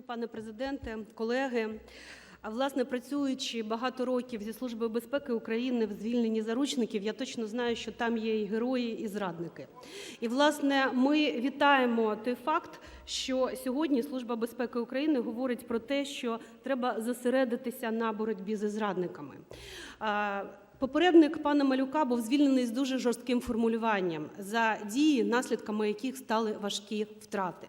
Шановний пане президенте, колеги, а, власне, працюючи багато років зі Службою безпеки України в звільненні заручників, я точно знаю, що там є і герої, і зрадники. І, власне, ми вітаємо той факт, що сьогодні Служба безпеки України говорить про те, що треба зосередитися на боротьбі зі зрадниками. Попередник пана Малюка був звільнений з дуже жорстким формулюванням за дії, наслідками яких стали важкі втрати.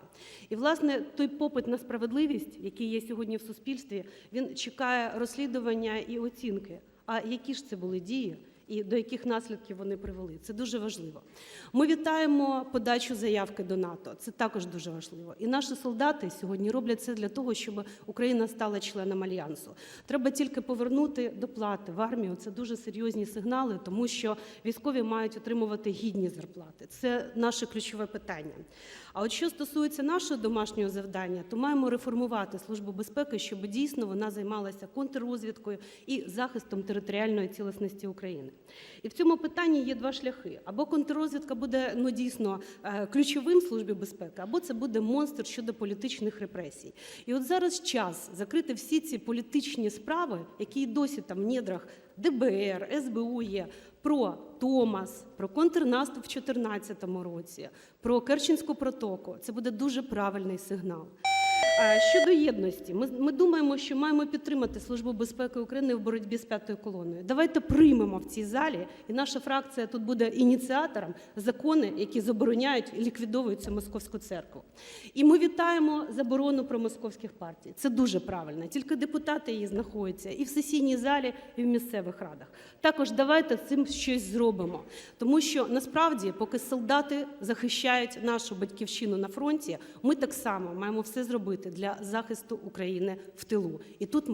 І, власне, той попит на справедливість, який є сьогодні в суспільстві, він чекає розслідування і оцінки. А які ж це були дії? І до яких наслідків вони привели, це дуже важливо. Ми вітаємо подачу заявки до НАТО. Це також дуже важливо. І наші солдати сьогодні роблять це для того, щоб Україна стала членом альянсу. Треба тільки повернути доплати в армію. Це дуже серйозні сигнали, тому що військові мають отримувати гідні зарплати. Це наше ключове питання. А от що стосується нашого домашнього завдання, то маємо реформувати службу безпеки, щоб дійсно вона займалася контррозвідкою і захистом територіальної цілісності України. І в цьому питанні є два шляхи: або контррозвідка буде ну дійсно е, ключовим в службі безпеки, або це буде монстр щодо політичних репресій. І от зараз час закрити всі ці політичні справи, які досі там в недрах ДБР, СБУ є. Про Томас, про контрнаступ в 2014 році, про Керченську протоку це буде дуже правильний сигнал. Щодо єдності, ми, ми думаємо, що маємо підтримати Службу безпеки України в боротьбі з п'ятою колоною. Давайте приймемо в цій залі, і наша фракція тут буде ініціатором закони, які забороняють і ліквідовують цю московську церкву. І ми вітаємо заборону про московських партій. Це дуже правильно. Тільки депутати її знаходяться і в сесійній залі, і в місцевих радах. Також давайте цим щось зробимо, тому що насправді, поки солдати захищають нашу батьківщину на фронті, ми так само маємо все зробити для захисту України в тилу. І тут